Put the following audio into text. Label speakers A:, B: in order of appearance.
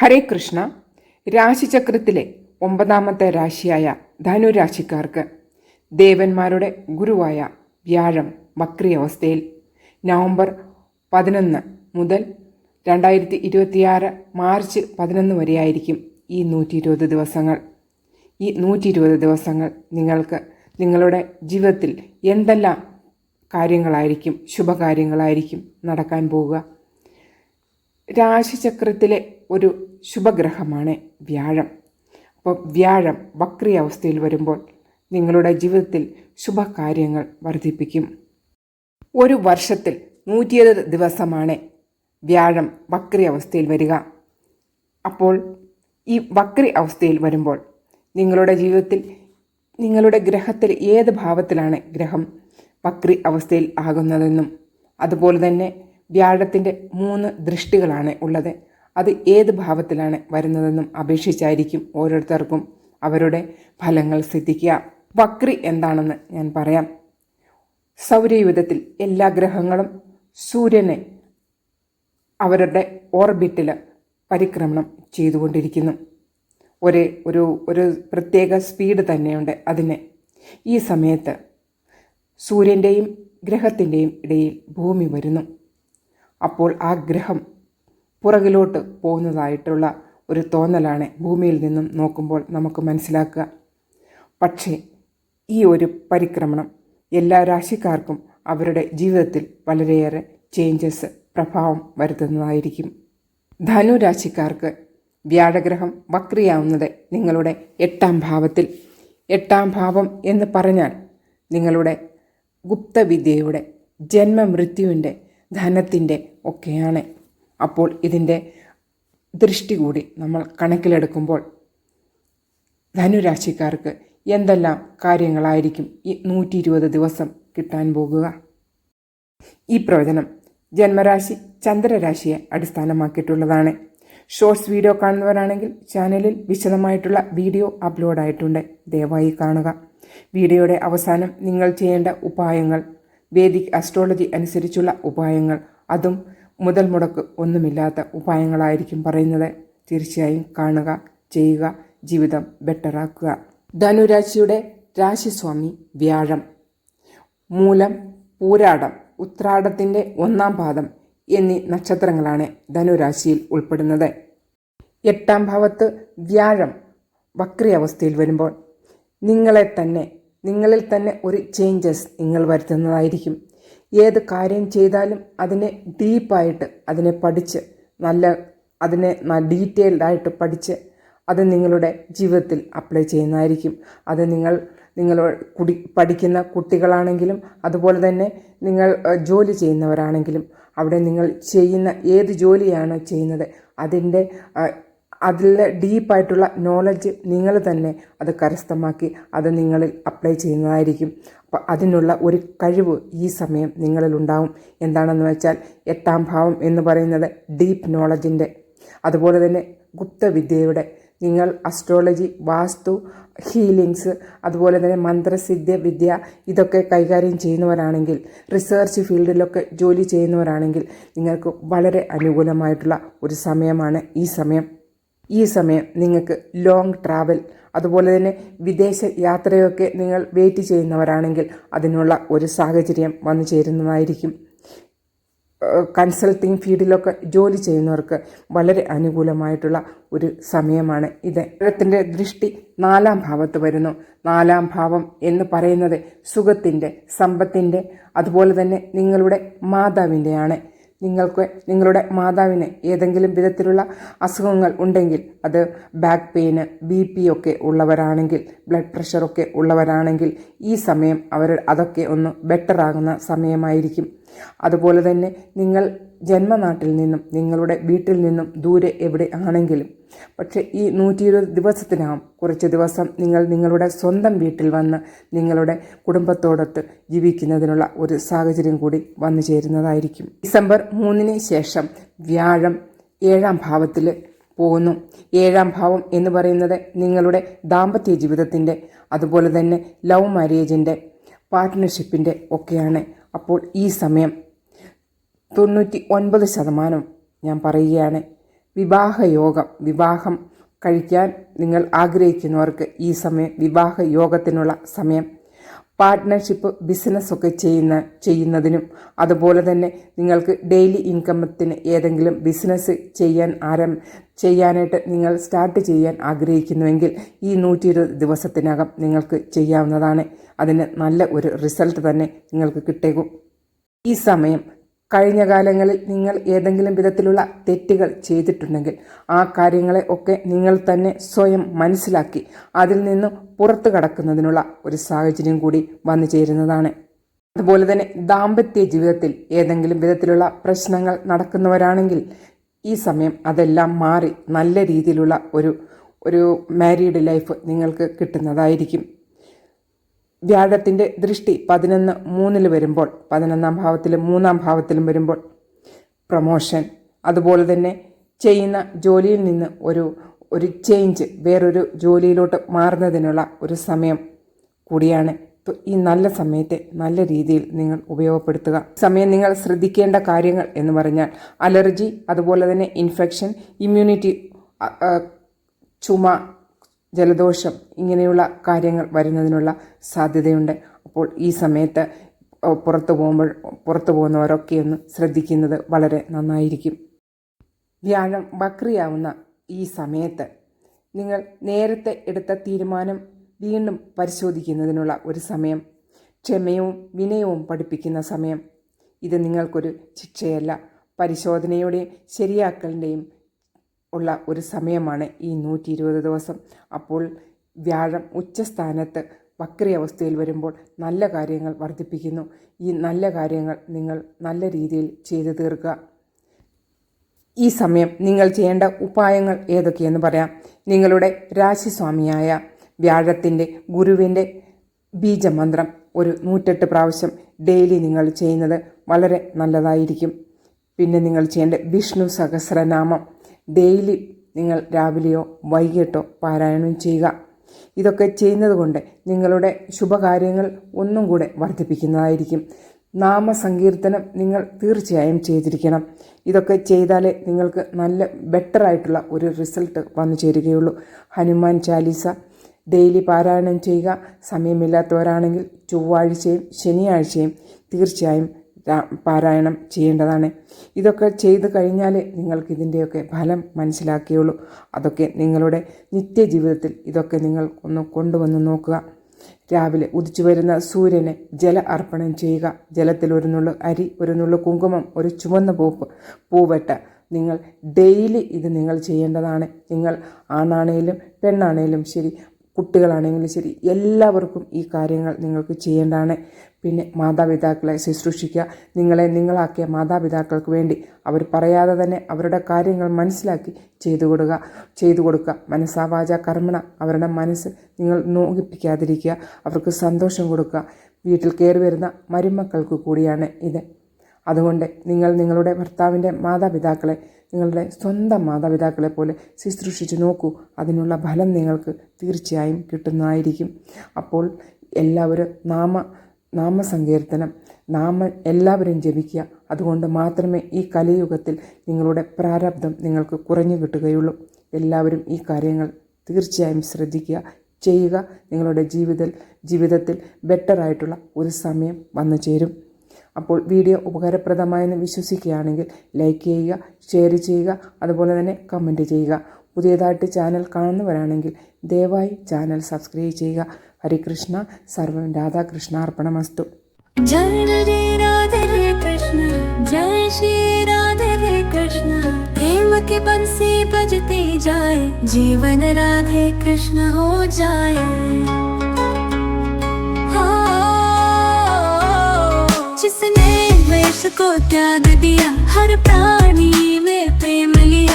A: ഹരേ കൃഷ്ണ രാശിചക്രത്തിലെ ഒമ്പതാമത്തെ രാശിയായ ധനുരാശിക്കാർക്ക് ദേവന്മാരുടെ ഗുരുവായ വ്യാഴം വക്രി അവസ്ഥയിൽ നവംബർ പതിനൊന്ന് മുതൽ രണ്ടായിരത്തി ഇരുപത്തിയാറ് മാർച്ച് പതിനൊന്ന് വരെയായിരിക്കും ഈ നൂറ്റി ഇരുപത് ദിവസങ്ങൾ. ഈ നൂറ്റി ഇരുപത് ദിവസങ്ങൾ നിങ്ങൾക്ക് നിങ്ങളുടെ ജീവിതത്തിൽ എന്തെല്ലാം കാര്യങ്ങളായിരിക്കും ശുഭകാര്യങ്ങളായിരിക്കും നടക്കാൻ പോവുക? രാശിചക്രത്തിലെ ഒരു ശുഭഗ്രഹമാണ് വ്യാഴം. അപ്പോൾ വ്യാഴം വക്രി അവസ്ഥയിൽ വരുമ്പോൾ നിങ്ങളുടെ ജീവിതത്തിൽ ശുഭകാര്യങ്ങൾ വർദ്ധിപ്പിക്കും. ഒരു വർഷത്തിൽ നൂറ്റിയത് ദിവസമാണ് വ്യാഴം വക്രി അവസ്ഥയിൽ വരിക. അപ്പോൾ ഈ വക്രി അവസ്ഥയിൽ വരുമ്പോൾ നിങ്ങളുടെ ജീവിതത്തിൽ നിങ്ങളുടെ ഗ്രഹത്തിൽ ഏത് ഭാവത്തിലാണ് ഗ്രഹം വക്രി അവസ്ഥയിൽ ആകുന്നതെന്നും അതുപോലെ തന്നെ വ്യാഴത്തിന്റെ മൂന്ന് ദൃഷ്ടികളാണ് ഉള്ളത്. അത് ഏത് ഭാവത്തിലാണ് വരുന്നതെന്നും അപേക്ഷിച്ചായിരിക്കും ഓരോരുത്തർക്കും അവരുടെ ഫലങ്ങൾ സിദ്ധിക്കുക. വക്രി എന്താണെന്ന് ഞാൻ പറയാം. സൗരയൂഥത്തിൽ എല്ലാ ഗ്രഹങ്ങളും സൂര്യനെ അവരുടെ ഓർബിറ്റിൽ പരിക്രമണം ചെയ്തുകൊണ്ടിരിക്കുന്നു. ഒരേ ഒരു ഒരു പ്രത്യേക സ്പീഡ് തന്നെയുണ്ട് അതിന്. ഈ സമയത്ത് സൂര്യന്റെയും ഗ്രഹത്തിന്റെയും ഇടയിൽ ഭൂമി വരുന്നു. അപ്പോൾ ആ ഗ്രഹം പുറകിലോട്ട് പോകുന്നതായിട്ടുള്ള ഒരു തോന്നലാണ് ഭൂമിയിൽ നിന്നും നോക്കുമ്പോൾ നമുക്ക് മനസ്സിലാക്കുക. പക്ഷേ ഈ ഒരു പരിക്രമണം എല്ലാ രാശിക്കാർക്കും അവരുടെ ജീവിതത്തിൽ വളരെയേറെ ചേഞ്ചസ് പ്രഭാവം വരുത്തുന്നതായിരിക്കും. ധനു രാശിക്കാർക്ക് വ്യാഴഗ്രഹം വക്രിയാവുന്നത് നിങ്ങളുടെ എട്ടാം ഭാവത്തിൽ. എട്ടാം ഭാവം എന്ന് പറഞ്ഞാൽ നിങ്ങളുടെ ഗുപ്തവിദ്യയുടെ ജന്മമൃത്യുവിന്റെ ധനത്തിന്റെ ഒക്കെയാണ്. അപ്പോൾ ഇതിന്റെ ദൃഷ്ടി കൂടി നമ്മൾ കണക്കിലെടുക്കുമ്പോൾ ധനുരാശിക്കാർക്ക് എന്തെല്ലാം കാര്യങ്ങളായിരിക്കും ഈ നൂറ്റി ഇരുപത് ദിവസം കിട്ടാൻ പോകുക? ഈ പ്രവചനം ജന്മരാശി ചന്ദ്രരാശിയെ അടിസ്ഥാനമാക്കിയിട്ടുള്ളതാണ്. ഷോർട്സ് വീഡിയോ കാണുന്നവരാണെങ്കിൽ ചാനലിൽ വിശദമായിട്ടുള്ള വീഡിയോ അപ്ലോഡ് ആയിട്ടുണ്ട് ദയവായി കാണുക. വീഡിയോയുടെ അവസാനം നിങ്ങൾ ചെയ്യേണ്ട ഉപായങ്ങൾ വേദിക് അസ്ട്രോളജി അനുസരിച്ചുള്ള ഉപായങ്ങൾ അതും മുതൽ മുടക്ക് ഒന്നുമില്ലാത്ത ഉപായങ്ങളായിരിക്കും പറയുന്നത്. തീർച്ചയായും കാണുക ചെയ്യുക ജീവിതം ബെറ്ററാക്കുക. ധനുരാശിയുടെ രാശിസ്വാമി വ്യാഴം. മൂലം പൂരാടം ഉത്രാടത്തിന്റെ ഒന്നാം പാദം എന്നീ നക്ഷത്രങ്ങളാണ് ധനുരാശിയിൽ ഉൾപ്പെടുന്നത്. എട്ടാം ഭാവത്ത് വ്യാഴം വക്രി അവസ്ഥയിൽ വരുമ്പോൾ നിങ്ങളെ തന്നെ നിങ്ങളിൽ തന്നെ ഒരു ചേഞ്ചസ് നിങ്ങൾ വരുത്തുന്നതായിരിക്കും. ഏത് കാര്യം ചെയ്താലും അതിനെ ഡീപ്പായിട്ട് അതിനെ പഠിച്ച് നല്ല അതിനെ ഡീറ്റെയിൽഡ് ആയിട്ട് പഠിച്ച് അത് നിങ്ങളുടെ ജീവിതത്തിൽ അപ്ലൈ ചെയ്യുന്നതായിരിക്കും. അത് നിങ്ങൾ നിങ്ങൾ കുടി പഠിക്കുന്ന കുട്ടികളാണെങ്കിലും അതുപോലെ തന്നെ നിങ്ങൾ ജോലി ചെയ്യുന്നവരാണെങ്കിലും അവിടെ നിങ്ങൾ ചെയ്യുന്ന ഏത് ജോലിയാണോ ചെയ്യുന്നത് അതിന്റെ അതിലെ ഡീപ്പായിട്ടുള്ള നോളജ് നിങ്ങൾ തന്നെ അത് കരസ്ഥമാക്കി അത് നിങ്ങളിൽ അപ്ലൈ ചെയ്യുന്നതായിരിക്കും. അപ്പോൾ അതിനുള്ള ഒരു കഴിവ് ഈ സമയം നിങ്ങളിൽ ഉണ്ടാവും. എന്താണെന്ന് വെച്ചാൽ എട്ടാം ഭാവം എന്ന് പറയുന്നത് ഡീപ്പ് നോളജിന്റെ അതുപോലെ തന്നെ ഗുപ്തവിദ്യയുടെ നിങ്ങൾ അസ്ട്രോളജി വാസ്തു ഹീലിങ്സ് അതുപോലെ തന്നെ മന്ത്രസിദ്ധ്യ വിദ്യ ഇതൊക്കെ കൈകാര്യം ചെയ്യുന്നവരാണെങ്കിൽ റിസർച്ച് ഫീൽഡിലൊക്കെ ജോലി ചെയ്യുന്നവരാണെങ്കിൽ നിങ്ങൾക്ക് വളരെ അനുകൂലമായിട്ടുള്ള ഒരു സമയമാണ് ഈ സമയം. ഈ സമയം നിങ്ങൾക്ക് ലോങ് ട്രാവൽ അതുപോലെ തന്നെ വിദേശ യാത്രയൊക്കെ നിങ്ങൾ വെയിറ്റ് ചെയ്യുന്നവരാണെങ്കിൽ അതിനുള്ള ഒരു സാഹചര്യം വന്നു ചേരുന്നതായിരിക്കും. കൺസൾട്ടിങ് ഫീൽഡിലൊക്കെ ജോലി ചെയ്യുന്നവർക്ക് വളരെ അനുകൂലമായിട്ടുള്ള ഒരു സമയമാണ് ഇത്. ഗ്രഹത്തിന്റെ ദൃഷ്ടി നാലാം ഭാവത്ത് വരുന്നു. നാലാം ഭാവം എന്ന് പറയുന്നത് സുഖത്തിന്റെ സമ്പത്തിന്റെ അതുപോലെ തന്നെ നിങ്ങളുടെ മാതാവിന്റെയാണ് നിങ്ങൾക്ക് നിങ്ങളുടെ മാതാവിന് ഏതെങ്കിലും വിധത്തിലുള്ള അസുഖങ്ങൾ ഉണ്ടെങ്കിൽ അത് ബാക്ക് പെയിന് ബി പി ഒക്കെ ഉള്ളവരാണെങ്കിൽ ബ്ലഡ് പ്രഷറൊക്കെ ഉള്ളവരാണെങ്കിൽ ഈ സമയം അവർ അതൊക്കെ ഒന്ന് ബെറ്ററാകുന്ന സമയമായിരിക്കും. അതുപോലെ തന്നെ നിങ്ങൾ ജന്മനാട്ടിൽ നിന്നും നിങ്ങളുടെ വീട്ടിൽ നിന്നും ദൂരെ എവിടെ ആണെങ്കിലും. പക്ഷേ ഈ നൂറ്റി ഇരുപത് ദിവസത്തിനകം കുറച്ച് ദിവസം നിങ്ങൾ നിങ്ങളുടെ സ്വന്തം വീട്ടിൽ വന്ന് നിങ്ങളുടെ കുടുംബത്തോടൊത്ത് ജീവിക്കുന്നതിനുള്ള ഒരു സാഹചര്യം കൂടി വന്നു ചേരുന്നതായിരിക്കും. ഡിസംബർ മൂന്നിന് ശേഷം വ്യാഴം ഏഴാം ഭാവത്തിൽ പോകുന്നു. ഏഴാം ഭാവം എന്ന് പറയുന്നത് നിങ്ങളുടെ ദാമ്പത്യ ജീവിതത്തിന്റെ അതുപോലെ തന്നെ ലവ് മാരേജിന്റെ പാർട്ട്ണർഷിപ്പിന്റെ ഒക്കെയാണ്. അപ്പോൾ ഈ സമയം തൊണ്ണൂറ്റി ഒൻപത് ശതമാനം ഞാൻ പറയുകയാണ്. വിവാഹയോഗം വിവാഹം കഴിക്കാൻ നിങ്ങൾ ആഗ്രഹിക്കുന്നവർക്ക് ഈ സമയം വിവാഹ യോഗത്തിനുള്ള സമയം പാർട്ട്ണർഷിപ്പ് ബിസിനസ്സൊക്കെ ചെയ്യുന്ന ചെയ്യുന്നതിനും. അതുപോലെ തന്നെ നിങ്ങൾക്ക് ഡെയിലി ഇൻകമത്തിന് ഏതെങ്കിലും ബിസിനസ് ചെയ്യാൻ ആരം ചെയ്യാനായിട്ട് നിങ്ങൾ സ്റ്റാർട്ട് ചെയ്യാൻ ആഗ്രഹിക്കുന്നുവെങ്കിൽ ഈ നൂറ്റി ഇരുപത് ദിവസത്തിനകം നിങ്ങൾക്ക് ചെയ്യാവുന്നതാണ്. അതിന് നല്ല ഒരു റിസൾട്ട് തന്നെ നിങ്ങൾക്ക് കിട്ടേക്കും. ഈ സമയം കഴിഞ്ഞ കാലങ്ങളിൽ നിങ്ങൾ ഏതെങ്കിലും വിധത്തിലുള്ള തെറ്റുകൾ ചെയ്തിട്ടുണ്ടെങ്കിൽ ആ കാര്യങ്ങളെ ഒക്കെ നിങ്ങൾ തന്നെ സ്വയം മനസ്സിലാക്കി അതിൽ നിന്നും പുറത്തു കടക്കുന്നതിനുള്ള ഒരു സാഹചര്യം കൂടി വന്നു ചേരുന്നതാണ്. അതുപോലെ തന്നെ ദാമ്പത്യ ജീവിതത്തിൽ ഏതെങ്കിലും വിധത്തിലുള്ള പ്രശ്നങ്ങൾ നടക്കുന്നവരാണെങ്കിൽ ഈ സമയം അതെല്ലാം മാറി നല്ല രീതിയിലുള്ള ഒരു ഒരു മാരീഡ് ലൈഫ് നിങ്ങൾക്ക് കിട്ടുന്നതായിരിക്കും. വ്യാഴത്തിന്റെ ദൃഷ്ടി പതിനൊന്ന് മൂന്നിൽ വരുമ്പോൾ പതിനൊന്നാം ഭാവത്തിലും മൂന്നാം ഭാവത്തിലും വരുമ്പോൾ പ്രമോഷൻ അതുപോലെ തന്നെ ചെയ്യുന്ന ജോലിയിൽ നിന്ന് ഒരു ഒരു ചേഞ്ച് വേറൊരു ജോലിയിലോട്ട് മാറുന്നതിനുള്ള ഒരു സമയം കൂടിയാണ്. ഈ നല്ല സമയത്തെ നല്ല രീതിയിൽ നിങ്ങൾ ഉപയോഗപ്പെടുത്തുക. സമയം നിങ്ങൾ ശ്രദ്ധിക്കേണ്ട കാര്യങ്ങൾ എന്ന് പറഞ്ഞാൽ അലർജി അതുപോലെ തന്നെ ഇൻഫെക്ഷൻ ഇമ്മ്യൂണിറ്റി ചുമ ജലദോഷം ഇങ്ങനെയുള്ള കാര്യങ്ങൾ വരുന്നതിനുള്ള സാധ്യതയുണ്ട്. അപ്പോൾ ഈ സമയത്ത് പുറത്തു പോകുമ്പോൾ പുറത്തു പോകുന്നവരൊക്കെ ഒന്ന് ശ്രദ്ധിക്കുന്നത് വളരെ നന്നായിരിക്കും. വ്യാഴം വക്രിയാവുന്ന ഈ സമയത്ത് നിങ്ങൾ നേരത്തെ എടുത്ത തീരുമാനം വീണ്ടും പരിശോധിക്കുന്നതിനുള്ള ഒരു സമയം ക്ഷമയും വിനയവും പഠിപ്പിക്കുന്ന സമയം. ഇത് നിങ്ങൾക്കൊരു ശിക്ഷയല്ല. പരിശോധനയുടെയും ശരിയാക്കലിന്റെയും ഉള്ള ഒരു സമയമാണ് ഈ നൂറ്റി ഇരുപത് ദിവസം. അപ്പോൾ വ്യാഴം ഉച്ചസ്ഥാനത്ത് വക്രി അവസ്ഥയിൽ വരുമ്പോൾ നല്ല കാര്യങ്ങൾ വർദ്ധിപ്പിക്കുന്നു. ഈ നല്ല കാര്യങ്ങൾ നിങ്ങൾ നല്ല രീതിയിൽ ചെയ്തു തീർക്കുക. ഈ സമയം നിങ്ങൾ ചെയ്യേണ്ട ഉപായങ്ങൾ ഏതൊക്കെയെന്ന് പറയാം. നിങ്ങളുടെ രാശിസ്വാമിയായ വ്യാഴത്തിന്റെ ഗുരുവിന്റെ ബീജമന്ത്രം ഒരു നൂറ്റെട്ട് പ്രാവശ്യം ഡെയിലി നിങ്ങൾ ചെയ്യുന്നത് വളരെ നല്ലതായിരിക്കും. പിന്നെ നിങ്ങൾ ചെയ്യേണ്ട വിഷ്ണു സഹസ്രനാമം ഡെയിലി നിങ്ങൾ രാവിലെയോ വൈകിട്ടോ പാരായണം ചെയ്യുക. ഇതൊക്കെ ചെയ്യുന്നത് കൊണ്ട് നിങ്ങളുടെ ശുഭകാര്യങ്ങൾ ഒന്നും കൂടെ വർദ്ധിപ്പിക്കുന്നതായിരിക്കും. നാമസങ്കീർത്തനം നിങ്ങൾ തീർച്ചയായും ചെയ്തിരിക്കണം. ഇതൊക്കെ ചെയ്താലേ നിങ്ങൾക്ക് നല്ല ബെറ്റർ ആയിട്ടുള്ള ഒരു റിസൾട്ട് വന്നു ചേരുകയുള്ളൂ. ഹനുമാൻ ചാലീസ ഡെയിലി പാരായണം ചെയ്യുക. സമയമില്ലാത്തവരാണെങ്കിൽ ചൊവ്വാഴ്ചയും ശനിയാഴ്ചയും തീർച്ചയായും പാരായണം ചെയ്യേണ്ടതാണ്. ഇതൊക്കെ ചെയ്തു കഴിഞ്ഞാൽ നിങ്ങൾക്ക് ഇതിന്റെയൊക്കെ ഫലം മനസ്സിലാക്കിയുള്ളൂ. അതൊക്കെ നിങ്ങളുടെ നിത്യജീവിതത്തിൽ ഇതൊക്കെ നിങ്ങൾ ഒന്ന് കൊണ്ടുവന്ന് നോക്കുക. രാവിലെ ഉദിച്ചു വരുന്ന സൂര്യനെ ജല അർപ്പണം ചെയ്യുക. ജലത്തിൽ ഒരു നുള്ളു അരി ഒരു നുള്ളു കുങ്കുമം ഒരു ചുവന്ന പൂപ്പ് പൂവെട്ട നിങ്ങൾ ഡെയിലി ഇത് നിങ്ങൾ ചെയ്യേണ്ടതാണ്. നിങ്ങൾ ആണാണേലും പെണ്ണാണേലും ശരി കുട്ടികളാണെങ്കിലും ശരി എല്ലാവർക്കും ഈ കാര്യങ്ങൾ നിങ്ങൾക്ക് ചെയ്യേണ്ടതാണ്. പിന്നെ മാതാപിതാക്കളെ ശുശ്രൂഷിക്കുക നിങ്ങളെ നിങ്ങളാക്കിയ മാതാപിതാക്കൾക്ക് വേണ്ടി അവർ പറയാതെ തന്നെ അവരുടെ കാര്യങ്ങൾ മനസ്സിലാക്കി ചെയ്തു കൊടുക്കുക ചെയ്തു കൊടുക്കുക. മനസ്സാവാച കർമ്മണ അവരുടെ മനസ്സ് നിങ്ങൾ നോക്കിപ്പിക്കാതിരിക്കുക അവർക്ക് സന്തോഷം കൊടുക്കുക. വീട്ടിൽ കയറി വരുന്ന മരുമക്കൾക്ക് കൂടിയാണ് ഇത്. അതുകൊണ്ട് നിങ്ങൾ നിങ്ങളുടെ ഭർത്താവിന്റെ മാതാപിതാക്കളെ നിങ്ങളുടെ സ്വന്തം മാതാപിതാക്കളെ പോലെ ശുശ്രൂഷിച്ച് നോക്കൂ. അതിനുള്ള ഫലം നിങ്ങൾക്ക് തീർച്ചയായും കിട്ടുന്നതായിരിക്കും. അപ്പോൾ എല്ലാവരും നാമ നാമസങ്കീർത്തനം നാമ എല്ലാവരും ജപിക്കുക. അതുകൊണ്ട് മാത്രമേ ഈ കലിയുഗത്തിൽ നിങ്ങളുടെ പ്രാരബ്ധം നിങ്ങൾക്ക് കുറഞ്ഞു കിട്ടുകയുള്ളൂ. എല്ലാവരും ഈ കാര്യങ്ങൾ തീർച്ചയായും ശ്രദ്ധിക്കുക. ചെയ്യുക. നിങ്ങളുടെ ജീവിതത്തിൽ ജീവിതത്തിൽ ബെറ്ററായിട്ടുള്ള ഒരു സമയം വന്നു ചേരും. അപ്പോൾ വീഡിയോ ഉപകാരപ്രദമായെന്ന് വിശ്വസിക്കുകയാണെങ്കിൽ ലൈക്ക് ചെയ്യുക ഷെയർ ചെയ്യുക അതുപോലെ തന്നെ കമൻറ്റ് ചെയ്യുക പുതിയതായിട്ട് ചാനൽ കാണുന്നവരാണെങ്കിൽ ദയവായി ചാനൽ സബ്സ്ക്രൈബ് ചെയ്യുക ഹരികൃഷ്ണ സർവം രാധാകൃഷ്ണാർപ്പണമസ്തു
B: जय रे राधे रे कृष्ण जय श्री राधे रे कृष्ण प्रेम के बंसी बजते जाए जीवन राधे कृष्ण हो जाए जिसने विश्व को त्याग दिया? हर प्राणी में प्रेम लिया